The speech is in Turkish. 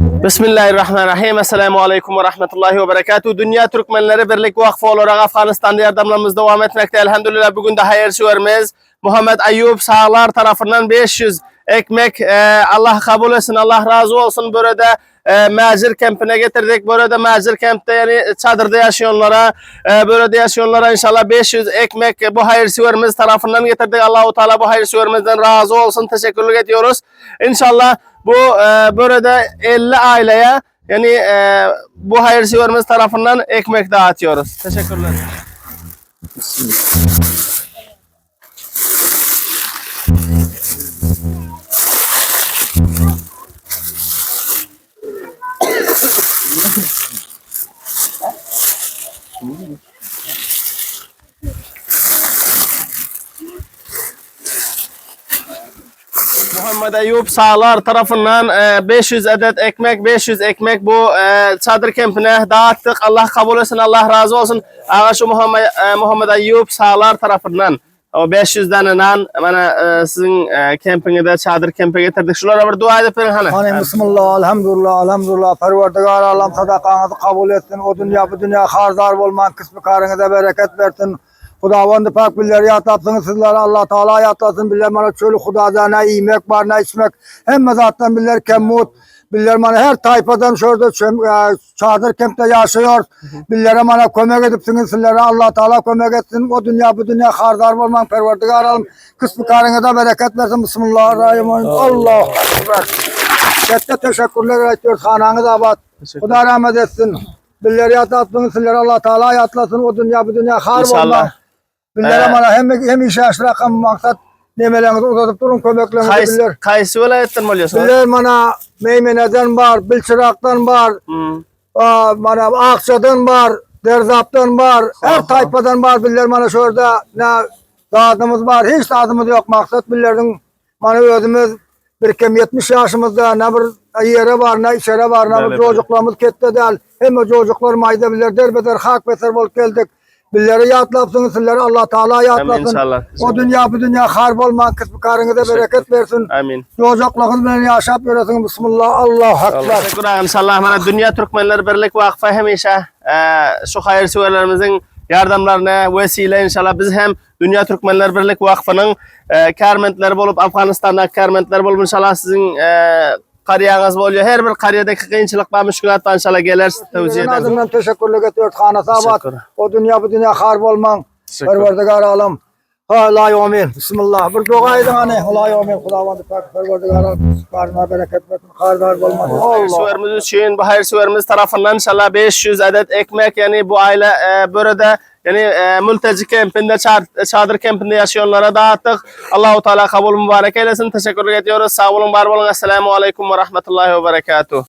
Bismillahirrahmanirrahim. Esselamu Aleyküm ve Rahmetullahi ve Berekatuhu. Dünya Türkmenleri Birlik Vakfı olarak Afganistan'da yardımlarımız devam etmekte. Elhamdülillah bugün de hayırseverimiz Muhammed Ayyub Sağlar tarafından 500 ekmek e, Allah kabul etsin, Allah razı olsun. Burada e, Mecir kempine getirdik. Burada Mecir kempte yani çadırda yaşayanlara, e, burada yaşayanlara inşallah 500 ekmek e, bu hayırseverimiz tarafından getirdik. Allahu Teala bu hayırseverimizden razı olsun. Teşekkürler ediyoruz. İnşallah bu e, burada 50 aileye yani e, bu hayırseverimiz tarafından ekmek dağıtıyoruz. Teşekkürler. Muhammed Eyüp Sağlar tarafından e, 500 adet ekmek, 500 ekmek bu e, çadır kempine dağıttık. Allah kabul etsin, Allah razı olsun. Ağa şu Muhammed, e, Muhammed Eyüp Sağlar tarafından o 500 tane nan bana e, sizin e, kempinize çadır kempe getirdik. Şunlara bir dua edip verin hani. Hani Bismillah, elhamdülillah, elhamdülillah. Perverdigar alam sadakanızı kabul etsin. O dünya bu dünya harzar olman kısmı karınıza bereket versin. Xudavandı pak billeri yatlatsın sizleri Allah Teala yatlasın. Biller bana çölü Xudada ne yemek var ne içmek. Hem zattan biller kemmut. Biller bana her tayfadan şurada çadır kempte yaşıyor. Billere bana kömek edipsiniz sizlere Allah Teala kömek etsin. O dünya bu dünya harzar olman perverdigar alam kısmı karınıza bereket versin. Bismillahirrahmanirrahim. Allah. Çok teşekkürler ediyoruz. Hananız abad. Huda rahmet etsin. Billeri yatlatsın, sizleri Allah Teala yatlasın. O dünya bu dünya har İnşallah. Bana hem işe aşırakan maksat nemelerinizi uzatıp durun kömeklerinizi Kays, biller. Kaysi velayetten mi oluyorsun? Biller bana Meymene'den var, Bilçırak'tan var, Hmm. aa, bana Akça'dan var, Derzap'tan var, her tayfadan var. Biller bana şurada ne dağıtımız var, hiç dağıtımız yok maksat billerden bana özümüz bir kem 70 yaşımızda ne bir yere var, ne içeri var, ne bir çocuklarımız kette değil. Hem çocuklar mayda biller, derbeder, hak beser bol geldik. Billeri yatlapsın, sizleri Allah Teala yatlasın. O dünya bu dünya harp olman kısmı karınıza bereket versin. Amin. Çocuklarınız beni yaşap veresin. Bismillah, Allah Ekber. Teşekkür ederim. İnşallah bana Dünya Türkmenler Birlik Vakfı hemşe şu hayırseverlerimizin yardımlarına vesile inşallah biz hem Dünya Türkmenler Birlik Vakfı'nın e, karmentleri bulup Afganistan'da karmentler bulup inşallah sizin e, kariyanız oluyor. Her bir kariyadaki kıyınçılık ve müşkülat var inşallah gelir tevzi Sizin ederiz. adından teşekkürler ediyoruz. Hana sabat. O dünya bu dünya harp olman. Teşekkür. Perverdigar alam. Ha la yomin. Bismillah. Bir dua edin hani. La yomin. Xudavandı pak. Perverdigar alam. Karına bereket versin. Hardar olman. Allah. Hayırseverimiz için bu hayırseverimiz tarafından inşallah 500 adet ekmek yani bu aile e, burada yani e, mülteci kempinde çadır, kempinde yaşayanlara dağıttık. Allahu Teala kabul mübarek eylesin. Teşekkür ediyoruz. Sağ olun, var olun. Esselamu Aleyküm ve Rahmetullahi ve Berekatuhu.